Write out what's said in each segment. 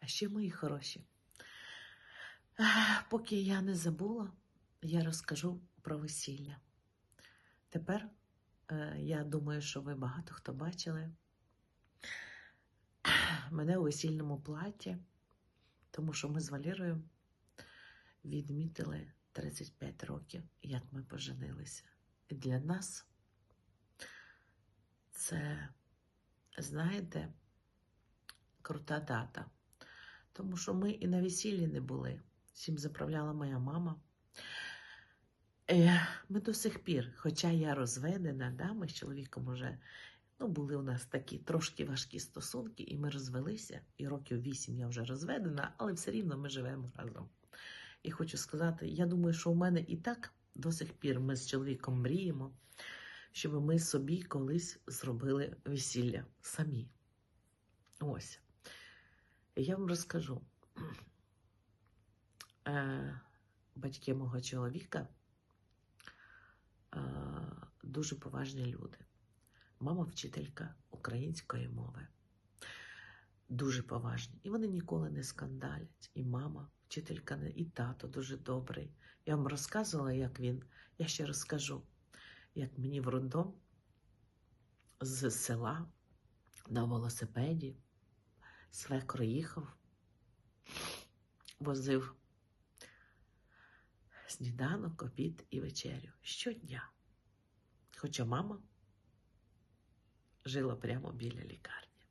А ще мої хороші. Поки я не забула, я розкажу про весілля. Тепер е, я думаю, що ви багато хто бачили мене у весільному платі, тому що ми з Валерою відмітили 35 років, як ми поженилися. І для нас це, знаєте, крута дата. Тому що ми і на весіллі не були. Всім заправляла моя мама. Е, Ми до сих пір, хоча я розведена, да, ми з чоловіком уже ну, були у нас такі трошки важкі стосунки, і ми розвелися. І років вісім я вже розведена, але все рівно ми живемо разом. І хочу сказати, я думаю, що у мене і так до сих пір ми з чоловіком мріємо, щоб ми собі колись зробили весілля самі. Ось. Я вам розкажу. Е, батьки мого чоловіка е, дуже поважні люди. Мама вчителька української мови. Дуже поважні. І вони ніколи не скандалять. І мама, вчителька, і тато дуже добрий. Я вам розказувала, як він. Я ще розкажу, як мені в роддом з села на велосипеді свекро їхав, возив сніданок, обід і вечерю щодня. Хоча мама жила прямо біля лікарні.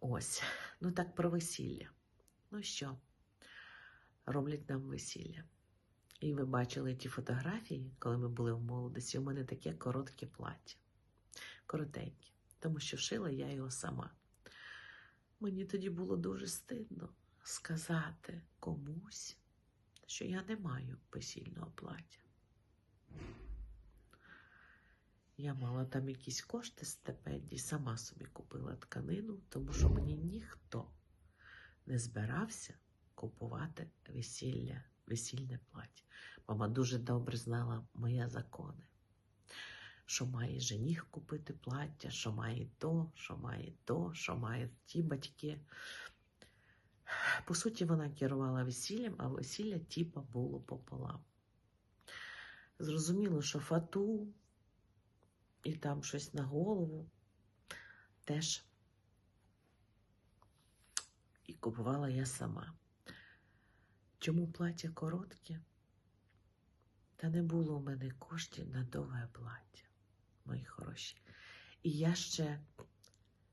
Ось, ну так про весілля. Ну що, роблять нам весілля. І ви бачили ті фотографії, коли ми були в молодості. У мене таке коротке плаття. Коротеньке. Тому що шила я його сама. Мені тоді було дуже стидно сказати комусь, що я не маю весільного плаття. Я мала там якісь кошти з стипендій, сама собі купила тканину, тому що мені ніхто не збирався купувати весілля, весільне плаття. Мама дуже добре знала мої закони, що має жених купити плаття, що має то, що має то, що має ті батьки. По суті, вона керувала весіллям, а весілля типа було пополам. Зрозуміло, що фату і там щось на голову теж і купувала я сама. Чому плаття коротке? Та не було у мене коштів на довге плаття, мої хороші. І я ще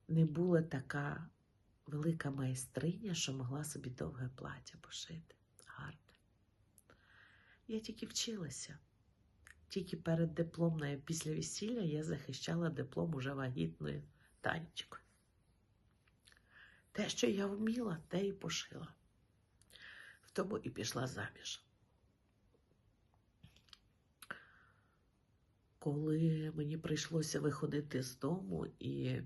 не була така велика майстриня, що могла собі довге плаття пошити. Гарне. Я тільки вчилася. Тільки перед дипломною після весілля я захищала диплом уже вагітною танечкою. Те, що я вміла, те і пошила. В тому і пішла заміж. Коли мені прийшлося виходити з дому, і...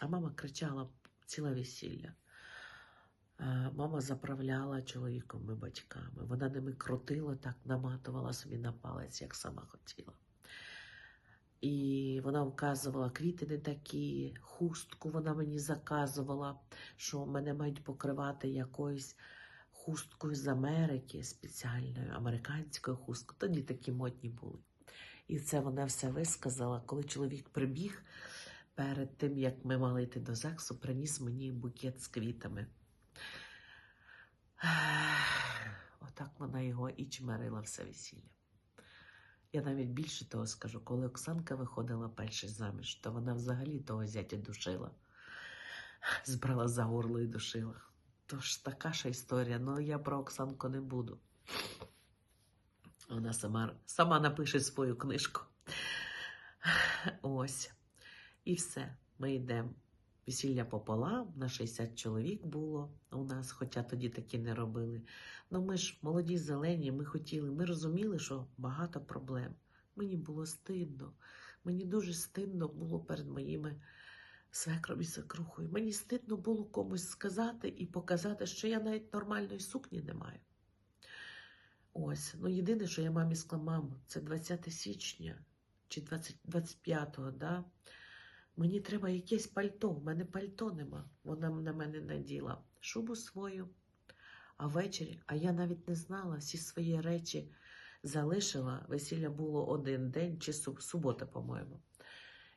а мама кричала ціле весілля. Е, Мама заправляла чоловіком і батьками. Вона ними крутила, так наматувала собі на палець, як сама хотіла. І вона вказувала квіти не такі, хустку вона мені заказувала, що мене мають покривати якоюсь хусткою з Америки, спеціальною американською хусткою. Тоді такі модні були. І це вона все висказала, коли чоловік прибіг перед тим, як ми мали йти до ЗАГСу, приніс мені букет з квітами. Отак вона його і чмерила все весілля. Я навіть більше того скажу, коли Оксанка виходила перший заміж, то вона взагалі того зятя душила, збрала за горло і душила. Тож така ж історія, але я про Оксанку не буду. Вона сама, сама напише свою книжку. Ось. І все, ми йдемо. Весілля пополам, на 60 чоловік було у нас, хоча тоді такі не робили. Ну ми ж молоді, зелені, ми хотіли, ми розуміли, що багато проблем. Мені було стидно. Мені дуже стидно було перед моїми свекром і свекрухою. Мені стидно було комусь сказати і показати, що я навіть нормальної сукні не маю. Ось, ну єдине, що я мамі сказала, мамо, це 20 січня чи 20, 25-го, да? Мені треба якесь пальто. В мене пальто нема. Вона на мене наділа шубу свою. А ввечері, а я навіть не знала, всі свої речі залишила. Весілля було один день чи суб- субота, по-моєму.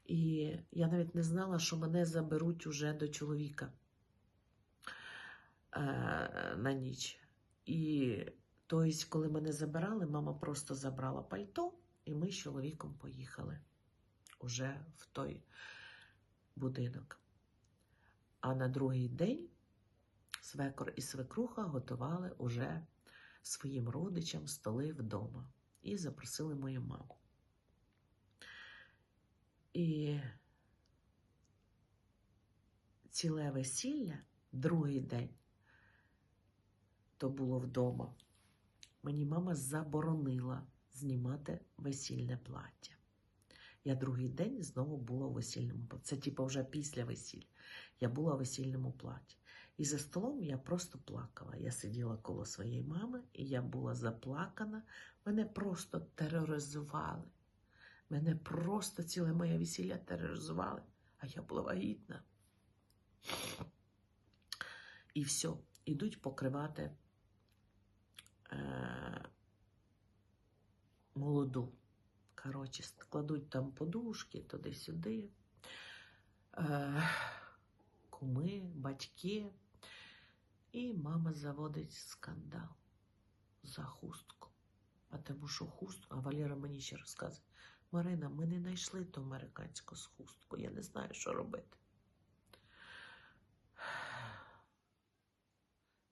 І я навіть не знала, що мене заберуть уже до чоловіка е, на ніч. І тобто, коли мене забирали, мама просто забрала пальто, і ми з чоловіком поїхали уже в той будинок. А на другий день свекор і свекруха готували уже своїм родичам столи вдома і запросили мою маму. І ціле весілля, другий день, то було вдома. Мені мама заборонила знімати весільне плаття. Я другий день знову була у весільному платі. Це типу вже після весілля. Я була у весільному платі. І за столом я просто плакала. Я сиділа коло своєї мами, і я була заплакана. Мене просто тероризували. Мене просто ціле моє весілля тероризували, а я була вагітна. І все, ідуть покривати молоду. Коротше, кладуть там подушки туди-сюди. Е- куми, батьки. І мама заводить скандал за хустку. А тому що хустку, а Валера мені ще розказує. Марина, ми не знайшли ту американську хустку. Я не знаю, що робити.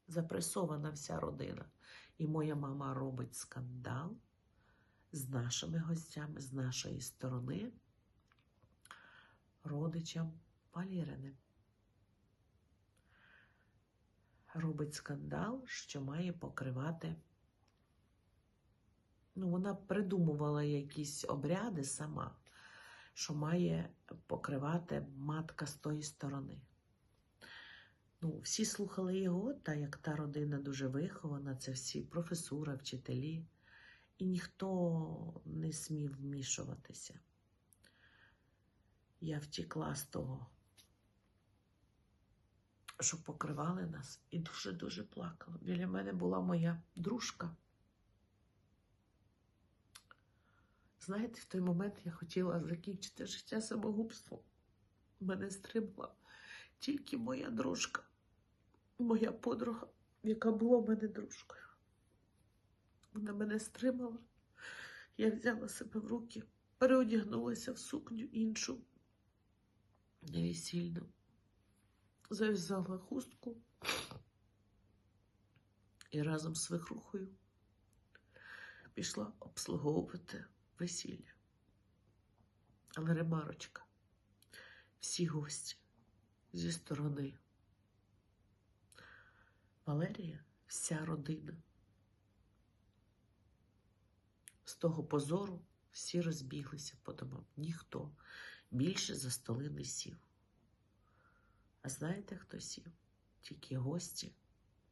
Запресована вся родина. І моя мама робить скандал з нашими гостями, з нашої сторони, родичам Валерини. Робить скандал, що має покривати. Ну, вона придумувала якісь обряди сама, що має покривати матка з тої сторони. Ну, всі слухали його, та як та родина дуже вихована, це всі професура, вчителі, і ніхто не смів вмішуватися. Я втікла з того, що покривали нас, і дуже-дуже плакала. Біля мене була моя дружка. Знаєте, в той момент я хотіла закінчити життя самогубством. Мене стримала тільки моя дружка, моя подруга, яка була в мене дружкою. Вона мене стримала. Я взяла себе в руки, переодягнулася в сукню іншу, невесільну, зав'язала хустку і разом з свекрухою пішла обслуговувати весілля. Але ремарочка, всі гості зі сторони. Валерія, вся родина. З того позору всі розбіглися по домам. Ніхто більше за столи не сів. А знаєте, хто сів? Тільки гості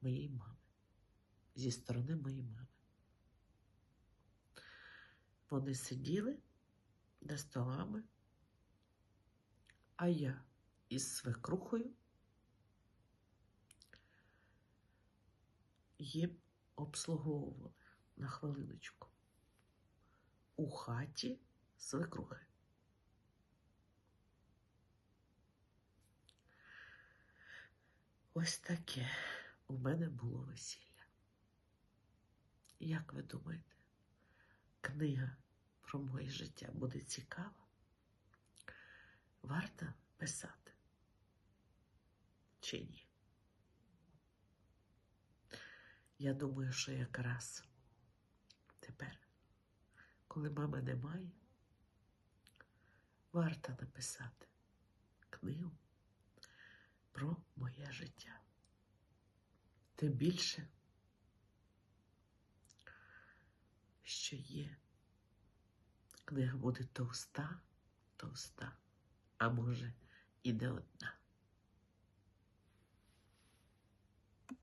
моєї мами. Зі сторони моєї мами. Вони сиділи за столами, а я із свекрухою їм обслуговували на хвилиночку у хаті свекрухи. Ось таке у мене було весілля. Як ви думаєте, книга про моє життя буде цікава? Варто писати? Чи? Я думаю, що якраз тепер, коли мами немає, варто написати книгу про моє життя. Тим більше, що є. Книга буде товста, товста, а може і не одна.